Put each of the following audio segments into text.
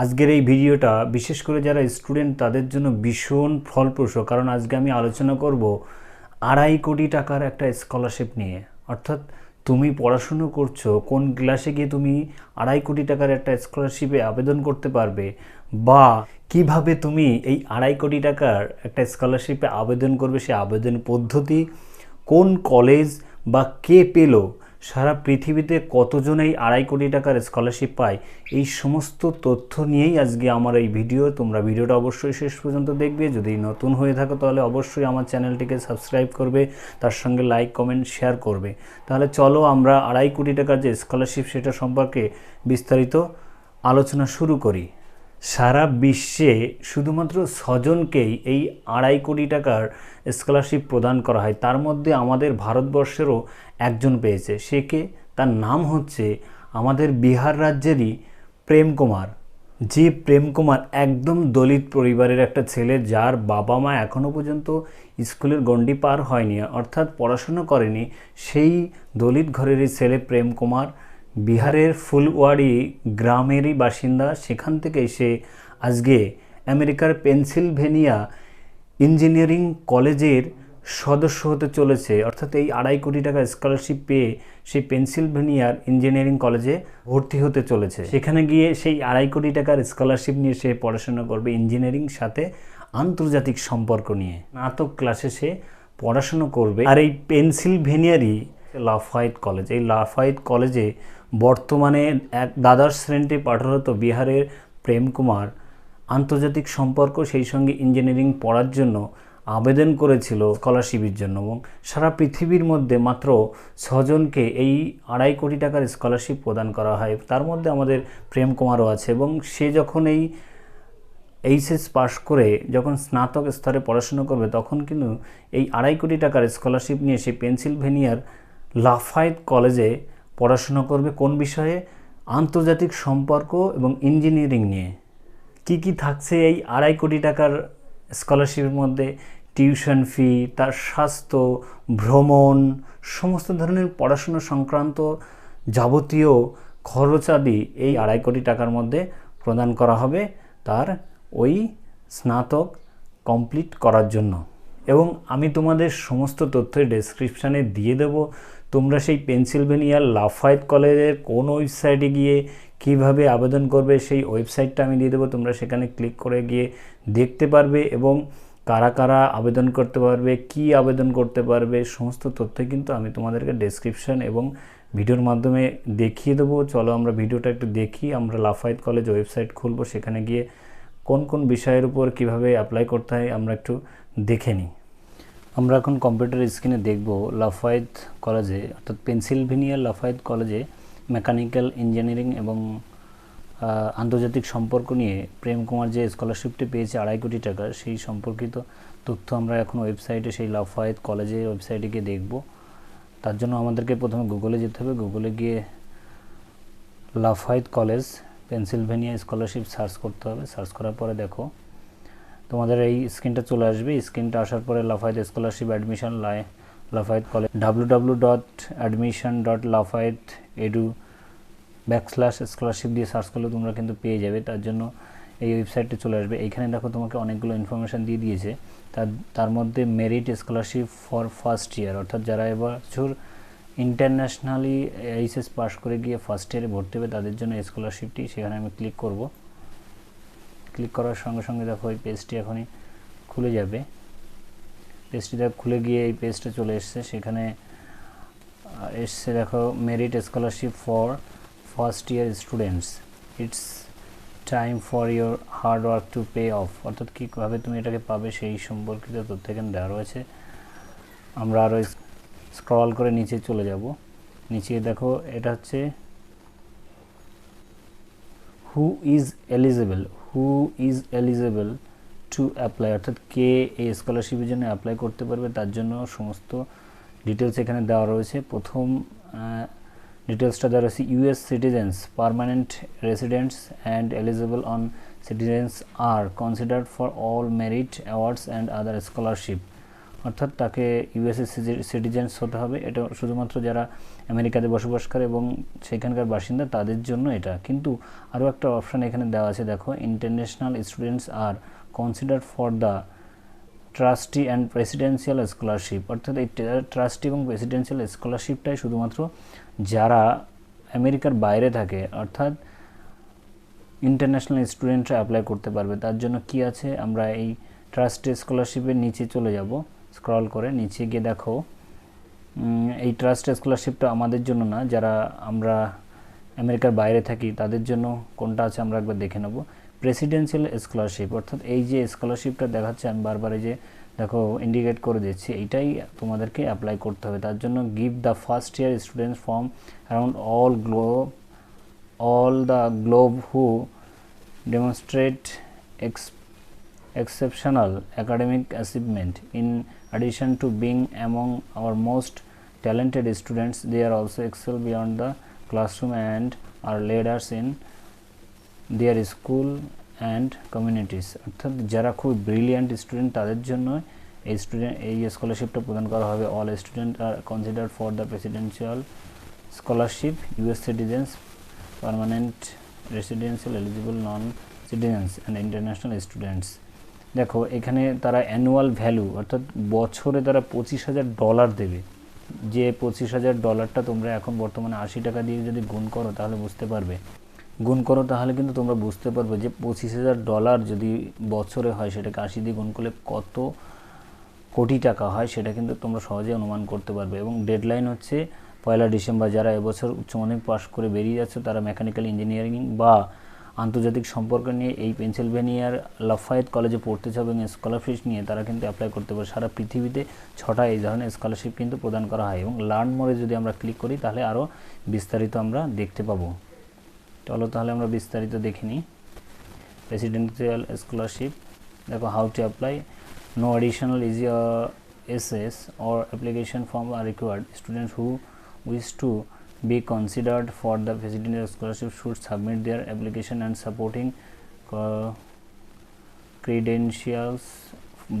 আজকের এই ভিডিওটা, বিশেষ করে যারা স্টুডেন্ট তাদের জন্য ভীষণ ফলপ্রসূ। কারণ আজকে আমি আলোচনা করব আড়াই কোটি টাকার একটা স্কলারশিপ নিয়ে। অর্থাৎ তুমি পড়াশুনো করছ, কোন ক্লাসে গিয়ে তুমি আড়াই কোটি টাকার একটা স্কলারশিপে আবেদন করতে পারবে বা কীভাবে তুমি এই আড়াই কোটি টাকার একটা স্কলারশিপে আবেদন করবে, সে আবেদন পদ্ধতি, কোন কলেজ বা কে পেল সারা পৃথিবীতে কতজন এই আড়াই কোটি টাকার স্কলারশিপ পায়? এই সমস্ত তথ্য নিয়েই আজকে আমার এই ভিডিও তোমরা ভিডিওটা অবশ্যই শেষ পর্যন্ত দেখবে। যদি নতুন হয়ে থাকো, তাহলে অবশ্যই আমার চ্যানেলটিকে সাবস্ক্রাইব করবে, তার সঙ্গে লাইক কমেন্ট শেয়ার করবে। তাহলে চলো আমরা আড়াই কোটি টাকার যে স্কলারশিপ সেটা সম্পর্কে বিস্তারিত আলোচনা শুরু করি। সারা বিশ্বে শুধুমাত্র ছজনকেই এই আড়াই কোটি টাকার স্কলারশিপ প্রদান করা হয়। তার মধ্যে আমাদের ভারতবর্ষেরও একজন পেয়েছে। সে কে? তার নাম হচ্ছে আমাদের বিহার রাজ্যেরই প্রেম কুমার। যে প্রেম কুমার একদম দলিত পরিবারের একটা ছেলে, যার বাবা মা এখনও পর্যন্ত স্কুলের গণ্ডি পার হয়নি, অর্থাৎ পড়াশুনো করেনি, সেই দলিত ঘরেরই ছেলে প্রেম কুমার বিহারের ফুলওয়াড়ি গ্রামেরই বাসিন্দা, সেখান থেকে সে আজকে আমেরিকার পেনসিলভেনিয়া ইঞ্জিনিয়ারিং কলেজের সদস্য হতে চলেছে। অর্থাৎ এই আড়াই কোটি টাকা স্কলারশিপ পেয়ে সেই পেনসিলভেনিয়ার ইঞ্জিনিয়ারিং কলেজে ভর্তি হতে চলেছে। সেখানে গিয়ে সেই আড়াই কোটি টাকার স্কলারশিপ নিয়ে সে পড়াশোনা করবে ইঞ্জিনিয়ারিং সাথে আন্তর্জাতিক সম্পর্ক নিয়ে। স্নাতক ক্লাসে সে পড়াশুনো করবে। আর এই পেনসিলভেনিয়ারই লাফাইট কলেজ এই লাফাইট কলেজে বর্তমানে এক দ্বাদশ শ্রেণীতে পাঠরত বিহারের প্রেম কুমার আন্তর্জাতিক সম্পর্ক সেই সঙ্গে ইঞ্জিনিয়ারিং পড়ার জন্য আবেদন করেছিল স্কলারশিপের জন্য এবং সারা পৃথিবীর মধ্যে মাত্র ছজনকে এই আড়াই কোটি টাকার স্কলারশিপ প্রদান করা হয়। তার মধ্যে আমাদের প্রেম কুমারও আছে এবং সে যখন এই এইচএস পাশ করে যখন স্নাতক স্তরে পড়াশুনো করবে, তখন কিন্তু এই আড়াই কোটি টাকার স্কলারশিপ নিয়ে সে পেনসিলভেনিয়ার লাফাইট কলেজে পড়াশুনো করবে কোন বিষয়ে? আন্তর্জাতিক সম্পর্ক এবং ইঞ্জিনিয়ারিং নিয়ে। কি কি থাকছে এই আড়াই কোটি টাকার স্কলারশিপের মধ্যে? টিউশন ফি তার স্বাস্থ্য, ভ্রমণ, সমস্ত ধরনের পড়াশুনো সংক্রান্ত যাবতীয় খরচাদি এই আড়াই কোটি টাকার মধ্যে প্রদান করা হবে তার ওই স্নাতক কমপ্লিট করার জন্য। এবং আমি তোমাদের সমস্ত তথ্য ডেসক্রিপশানে দিয়ে দেব। তোমরা সেই পেনসিলভেনিয়ার লাফায়েত কলেজের কোন ওয়েবসাইটে গিয়ে কীভাবে আবেদন করবে সেই ওয়েবসাইটটা আমি দিয়ে দেবো। তোমরা সেখানে ক্লিক করে গিয়ে দেখতে পারবে এবং কারা কারা আবেদন করতে পারবে, কি আবেদন করতে পারবে, সমস্ত তথ্য কিন্তু আমি তোমাদেরকে ডেসক্রিপশন এবং ভিডিওর মাধ্যমে দেখিয়ে দেবো। চলো আমরা ভিডিওটা একটু দেখি, আমরা লাফায়েত কলেজ ওয়েবসাইট খুলবো, সেখানে গিয়ে কোন কোন বিষয়ের উপর কীভাবে অ্যাপ্লাই করতে হয় আমরা একটু দেখে নিই। আমরা এখন কম্পিউটার স্ক্রিনে দেখব লাফায়েত কলেজে অর্থাৎ পেনসিলভেনিয়া লাফায়েত কলেজে মেকানিক্যাল ইঞ্জিনিয়ারিং এবং আন্তর্জাতিক সম্পর্ক নিয়ে প্রেম কুমার যে স্কলারশিপটি পেয়েছে আড়াই কোটি টাকা, সেই সম্পর্কিত তথ্য আমরা এখন ওয়েবসাইটে সেই লাফায়েত কলেজের ওয়েবসাইটে গিয়ে দেখব। তার জন্য আমাদেরকে প্রথমে গুগলে যেতে হবে। গুগলে গিয়ে Lafayette college Pennsylvania scholarship search করতে হবে। সার্চ করার পরে দেখো তোমাদের এই স্ক্রিনটা চলে আসবে। স্ক্রিনটা আসার পরে লাফায়েত স্কলারশিপ অ্যাডমিশন লাই Lafayette college W W dot admission dot Lafayette edu backslash scholarship দিয়ে সার্চ করলে তোমরা কিন্তু পেয়ে যাবে। তার জন্য এই ওয়েবসাইটে চলে আসবে। এইখানে দেখো তোমাকে অনেকগুলো ইনফরমেশান দিয়ে দিয়েছে। তার তার মধ্যে merit scholarship for first year অর্থাৎ যারা এবছর ইন্টারন্যাশনালি এইচএস পাস করে গিয়ে ফার্স্ট ইয়ারে ভর্তি হবে, তাদের জন্য স্কলারশিপটি সেখানে আমি ক্লিক করব। ক্লিক করার সঙ্গে সঙ্গে দেখো এই পেজটি এখনই খুলে যাবে। পেজটি দেখো, খুলে গিয়ে এই পেজটা চলে এসছে। সেখানে এসছে দেখো merit scholarship for first year students it's time for your hard work to pay off অর্থাৎ কীভাবে তুমি এটাকে পাবে সেই সম্পর্কিত তথ্য এখানে দেওয়া রয়েছে। আমরা আরও স্ক্রল করে নিচে চলে যাব। নিচে দেখো, এটা হচ্ছে who is eligible who is eligible to apply অর্থাৎ কে এই স্কলারশিপের জন্য অ্যাপ্লাই করতে পারবে, তার জন্য সমস্ত ডিটেলস এখানে দেওয়া রয়েছে। প্রথম ডিটেলসটা দেওয়া রয়েছে US citizens permanent residents and eligible non citizens are considered for all merit awards and other scholarship অর্থাৎ তাকে ইউএসএ সিটিজেন্স হতে হবে। এটা শুধুমাত্র যারা আমেরিকাতে বসবাস করে এবং সেখানকার বাসিন্দা, তাদের জন্য এটা। কিন্তু আরও একটা অপশান এখানে দেওয়া আছে, দেখো international students are consider for the trustee and presidential scholarship অর্থাৎ এই ট্রাস্টি এবং প্রেসিডেন্সিয়াল স্কলারশিপটাই শুধুমাত্র যারা আমেরিকার বাইরে থাকে, অর্থাৎ ইন্টারন্যাশনাল স্টুডেন্টরা অ্যাপ্লাই করতে পারবে। তার জন্য কি আছে? আমরা এই ট্রাস্টি স্কলারশিপের নিচে চলে যাব। স্ক্রল করে নিচে গিয়ে দেখো এই ট্রাস্ট স্কলারশিপটা আমাদের জন্য না, যারা আমরা আমেরিকার বাইরে থাকি, তাদের জন্য কোনটা আছে আমরা একবার দেখে নেব। প্রেসিডেন্সিয়াল স্কলারশিপ অর্থাৎ এই যে স্কলারশিপটা দেখাচ্ছে, আমি বারবার যে দেখো ইন্ডিকেট করে দিচ্ছি, এইটাই তোমাদেরকে অ্যাপ্লাই করতে হবে। তার জন্য give the first year students from around all globe all the globe who demonstrate ex- exceptional academic achievement. In addition to being among our most talented students, they are also excel beyond the classroom and are leaders in their school and communities. অর্থাৎ যারা খুব brilliant student তাদের জন্য এই student এই স্কলারশিপটা প্রদান করা হবে all student are consider for the presidential scholarship US citizens permanent residential eligible non citizens and international students দেখো, এখানে তারা অ্যানুয়াল ভ্যালু অর্থাৎ বছরে তারা পঁচিশ হাজার ডলার দেবে। যে পঁচিশ হাজার ডলারটা তোমরা এখন বর্তমানে আশি টাকা দিয়ে যদি গুণ করো, তাহলে বুঝতে পারবে। গুণ করো তাহলে কিন্তু তোমরা বুঝতে পারবে যে পঁচিশ হাজার ডলার যদি বছরে হয়, সেটাকে আশি দিয়ে গুণ করলে কত কোটি টাকা হয়, সেটা কিন্তু তোমরা সহজে অনুমান করতে পারবে। এবং ডেডলাইন হচ্ছে পয়লা ডিসেম্বর, যারা এবছর উচ্চ মাধ্যমিক পাশ করে বেরিয়ে যাচ্ছে, তারা মেকানিক্যাল ইঞ্জিনিয়ারিং বা আন্তর্জাতিক সম্পর্ক নিয়ে এই পেনসিলভেনিয়ার লাফায়েত কলেজে পড়তে চাবে এবং স্কলারশিপ নিয়ে, তারা কিন্তু অ্যাপ্লাই করতে পারে সারা পৃথিবীতে ছটা এই ধরনের স্কলারশিপ কিন্তু প্রদান করা হয় এবং লার্ন মোড়ে যদি আমরা ক্লিক করি, তাহলে আরও বিস্তারিত আমরা দেখতে পাবো। চলো তাহলে আমরা বিস্তারিত দেখে নিই। প্রেসিডেন্সিয়াল স্কলারশিপ দেখো how to apply no additional essays or application form are required students who wish to be considered for the presidential scholarship should submit their application and supporting uh, credentials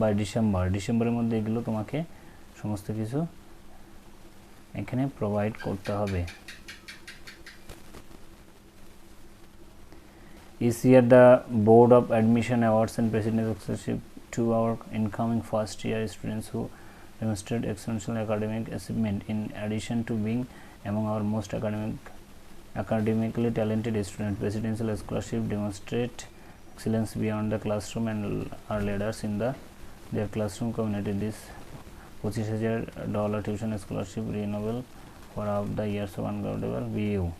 by December ডিসেম্বরের মধ্যে এগুলো তোমাকে সমস্ত কিছু এখানে provide করতে হবে Each year the Board of Admission Awards and Presidential Scholarship to our incoming first year students who demonstrate exceptional academic achievement in addition to being among our most academic academically talented students presidential scholarship demonstrate excellence beyond the classroom and are leaders in the their classroom community this 25000 dollar tuition scholarship renewable for of the years of ungraduable VU.